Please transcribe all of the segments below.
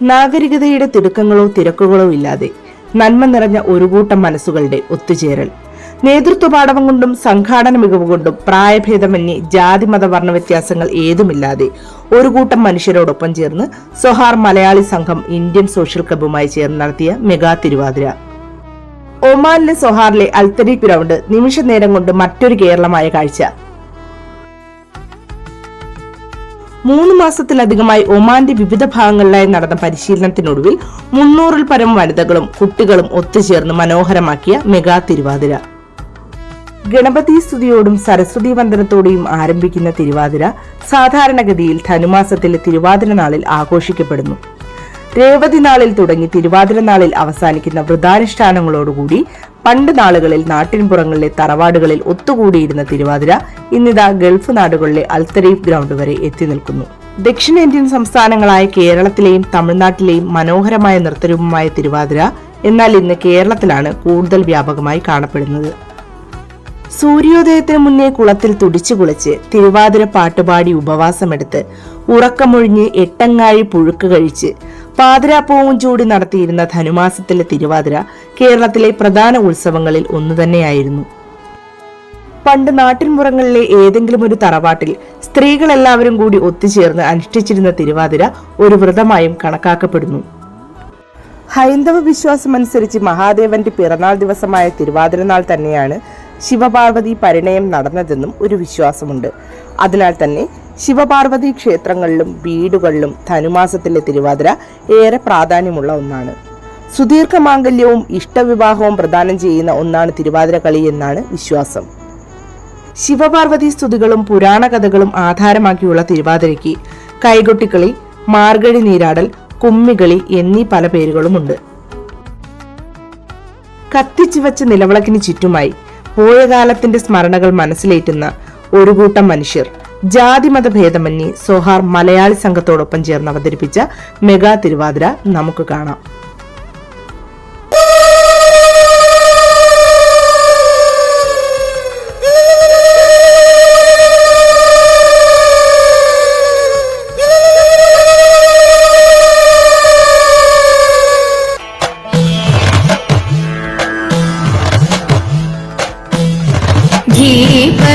നാഗരികതയുടെ തിടുക്കങ്ങളോ തിരക്കുകളോ ഇല്ലാതെ നന്മ നിറഞ്ഞ ഒരു കൂട്ടം മനസ്സുകളുടെ ഒത്തുചേരൽ. നേതൃത്വ പാഠവം കൊണ്ടും സംഘാടന മികവ് കൊണ്ടും പ്രായഭേദമന്യേ ജാതി മത വർണ വ്യത്യാസങ്ങൾ ഏതുമില്ലാതെ ഒരു കൂട്ടം മനുഷ്യരോടൊപ്പം ചേർന്ന് സൊഹാർ മലയാളി സംഘം ഇന്ത്യൻ സോഷ്യൽ ക്ലബ്ബുമായി ചേർന്ന് നടത്തിയ മെഗാ തിരുവാതിര. ഒമാനിലെ സൊഹാറിലെ അൽത്തരി ഗ്രൗണ്ട് നിമിഷ നേരം കൊണ്ട് മറ്റൊരു കേരളമായ കാഴ്ച. മൂന്ന് മാസത്തിലധികമായി ഒമാന്റെ വിവിധ ഭാഗങ്ങളിലായി നടന്ന പരിശീലനത്തിനൊടുവിൽ മുന്നൂറിൽ പരം വനിതകളും കുട്ടികളും ഒത്തുചേർന്ന് മനോഹരമാക്കിയ മെഗാ തിരുവാതിര. ഗണപതി സ്തുതിയോടും സരസ്വതി വന്ദനത്തോടെയും ആരംഭിക്കുന്ന തിരുവാതിര സാധാരണഗതിയിൽ ധനുമാസത്തിലെ തിരുവാതിര നാളിൽ ആഘോഷിക്കപ്പെടുന്നു. രേവതി നാളിൽ തുടങ്ങി തിരുവാതിര നാളിൽ അവസാനിക്കുന്ന വ്രതാനുഷ്ഠാനങ്ങളോടുകൂടി പണ്ട് നാളുകളിൽ നാട്ടിൻപുറങ്ങളിലെ തറവാടുകളിൽ ഒത്തുകൂടിയിരുന്ന തിരുവാതിര ഇന്നിതാ ഗൾഫ് നാടുകളിലെ അൽത്തരീഫ് ഗ്രൗണ്ട് വരെ എത്തി നിൽക്കുന്നു. ദക്ഷിണേന്ത്യൻ സംസ്ഥാനങ്ങളായ കേരളത്തിലെയും തമിഴ്നാട്ടിലെയും മനോഹരമായ നൃത്തരൂപമായ തിരുവാതിര എന്നാൽ ഇന്ന് കേരളത്തിലാണ് കൂടുതൽ വ്യാപകമായി കാണപ്പെടുന്നത്. സൂര്യോദയത്തിന് മുന്നേ കുളത്തിൽ തുടിച്ചു കുളിച്ച് തിരുവാതിര പാട്ടുപാടി ഉപവാസമെടുത്ത് ഉറക്കമൊഴിഞ്ഞ് എട്ടങ്ങാഴി പുഴുക്ക് കഴിച്ച് പാതിരാപ്പൂവും ചൂടി നടത്തിയിരുന്ന ധനുമാസത്തിലെ തിരുവാതിര കേരളത്തിലെ പ്രധാന ഉത്സവങ്ങളിൽ ഒന്നു തന്നെയായിരുന്നു. പണ്ട് നാട്ടിൻപുറങ്ങളിലെ ഏതെങ്കിലും ഒരു തറവാട്ടിൽ സ്ത്രീകളെല്ലാവരും കൂടി ഒത്തുചേർന്ന് അനുഷ്ഠിച്ചിരുന്ന തിരുവാതിര ഒരു വ്രതമായും കണക്കാക്കപ്പെടുന്നു. ഹൈന്ദവ വിശ്വാസമനുസരിച്ച് മഹാദേവന്റെ പിറന്നാൾ ദിവസമായ തിരുവാതിര നാൾ തന്നെയാണ് ശിവപാർവതി പരിണയം നടന്നതെന്നും ഒരു വിശ്വാസമുണ്ട്. അതിനാൽ തന്നെ ശിവപാർവതി ക്ഷേത്രങ്ങളിലും വീടുകളിലും ധനുമാസത്തിലെ തിരുവാതിര ഏറെ പ്രാധാന്യമുള്ള ഒന്നാണ്. സുദീർഘ മാംഗല്യവും ഇഷ്ടവിവാഹവും പ്രദാനം ചെയ്യുന്ന ഒന്നാണ് തിരുവാതിര കളി എന്നാണ് വിശ്വാസം. ശിവപാർവതി സ്തുതികളും പുരാണ കഥകളും ആധാരമാക്കിയുള്ള തിരുവാതിരയ്ക്ക് കൈകൊട്ടിക്കളി മാർഗഴി നീരാടൽ കുമ്മികളി എന്നീ പല പേരുകളുമുണ്ട്. കത്തിച്ചു വച്ച നിലവിളക്കിന് ചുറ്റുമായി പോയ കാലത്തിന്റെ സ്മരണകൾ മനസ്സിലേറ്റുന്ന ഒരു കൂട്ടം മനുഷ്യർ ജാതിമത ഭേദമന്യേ സോഹാർ മലയാളി സംഘത്തോടൊപ്പം ചേർന്ന് അവതരിപ്പിച്ച മെഗാ തിരുവാതിര നമുക്ക് കാണാം.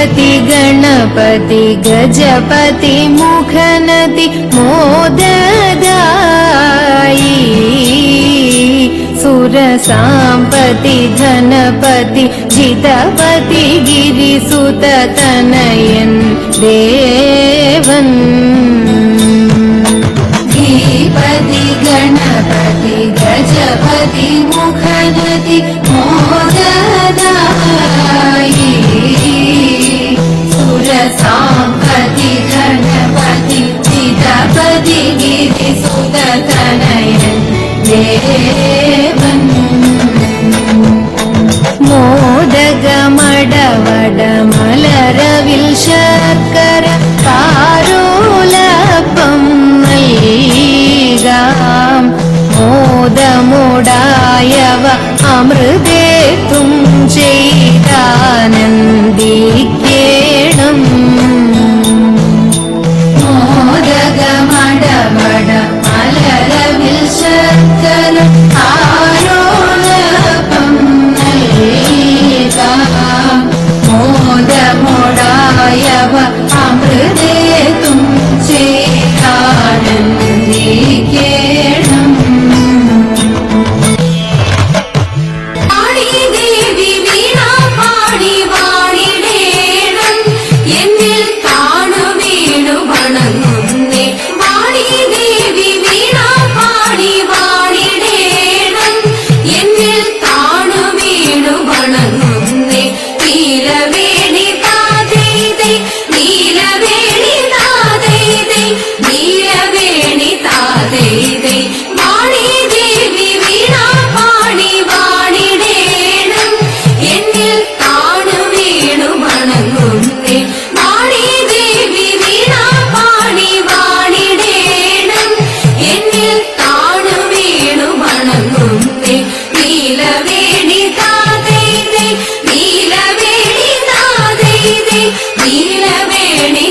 धीपति गणपति गजपति मुखनति मोददायी। सुरसाम्पति धनपति जितपति गिरिसुततनयन् देवन्। धीपति गणपति गजपति मुखनति അമൃതേത്തും ചെയ്താനന്ദിക്കേണം நீலவேணி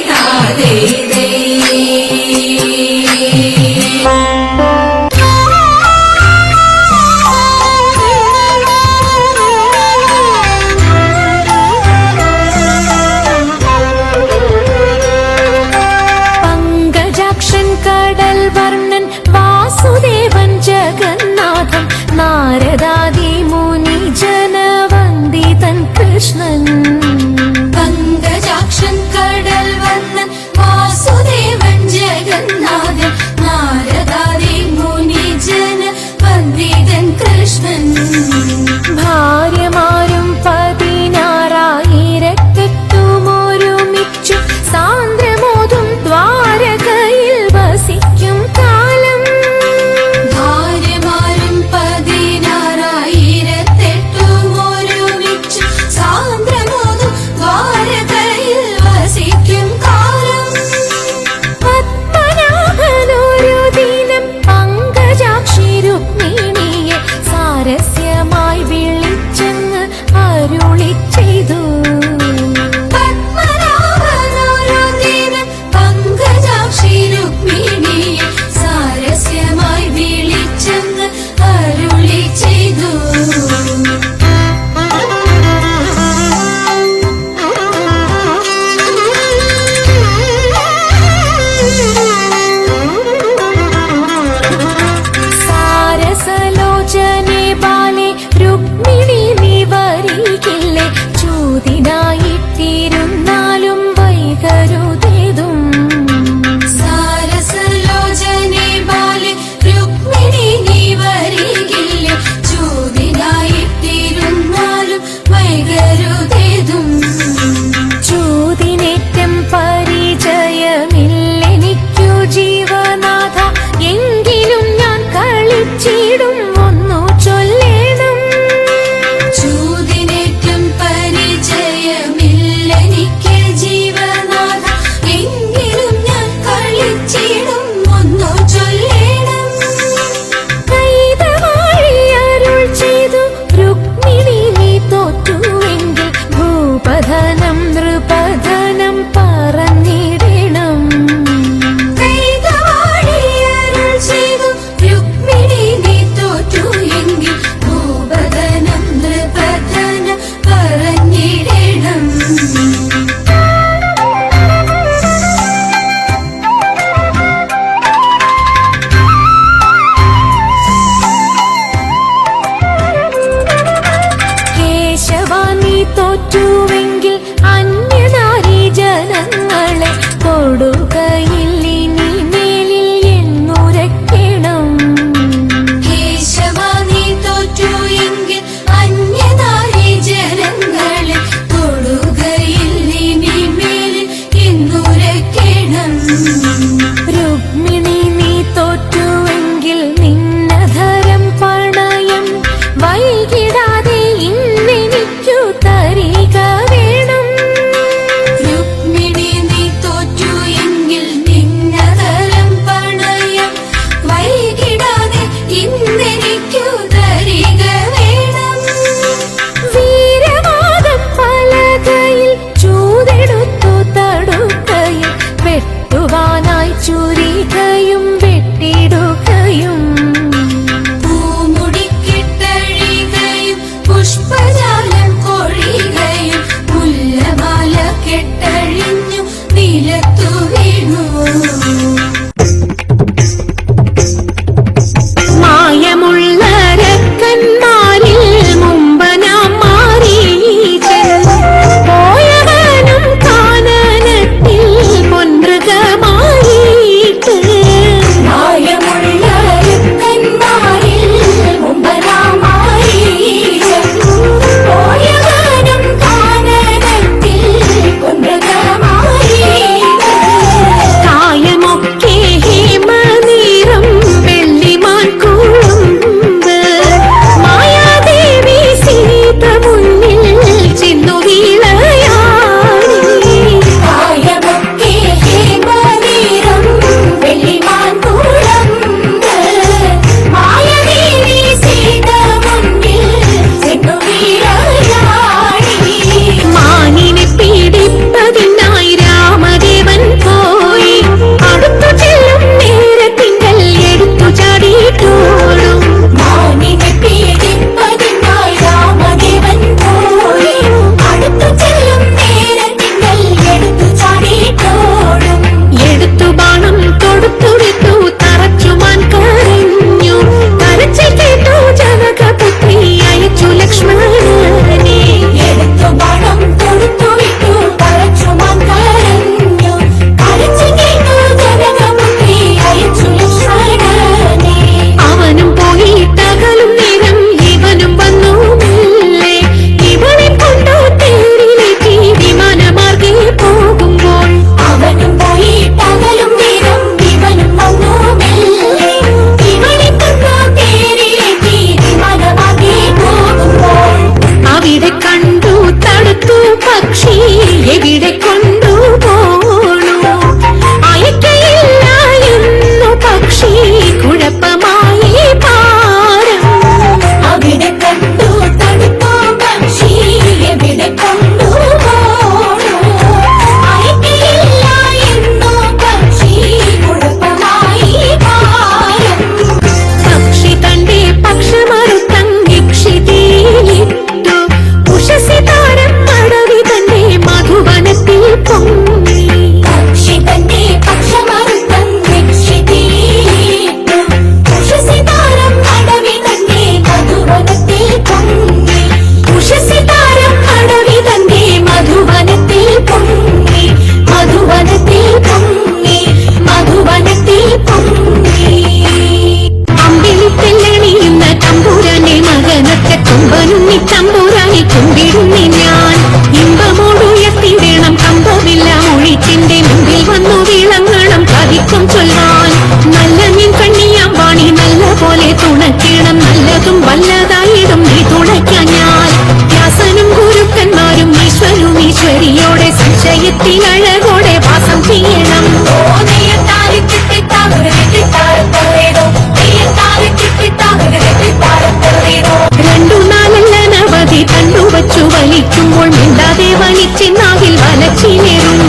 വലിച്ചെന്നാകിൽ വലച്ചിലേറും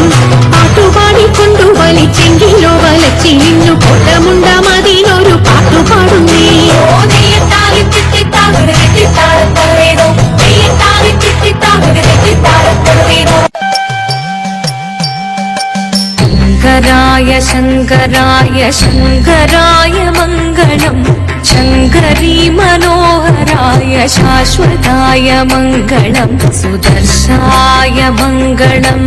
പാട്ടുപാടിക്കൊണ്ടു വലിച്ചെങ്കിലോ വലച്ചിലിഞ്ഞു കൊട്ടമുണ്ട മതിനൊരു പാട്ടുപാടുന്നേ. ശങ്കരായ ശങ്കരായ ശങ്കരായ മംഗളം. ശങ്കരീ മനോഹരായ ശാശ്വതായ മംഗളം സുദർശായ മംഗളം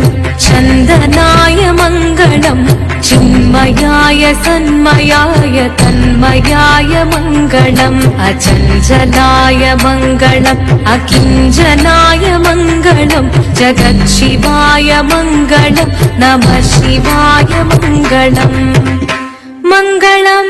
ചന്ദനായ മംഗളം ചിന്മയായ സന്മയായ തന്മയായ മംഗളം അചഞ്ചലായ മംഗളം അകിഞ്ചനായ മംഗളം ജഗത്ശിവായ മംഗളം നമ ശിവായ മംഗളം മംഗളം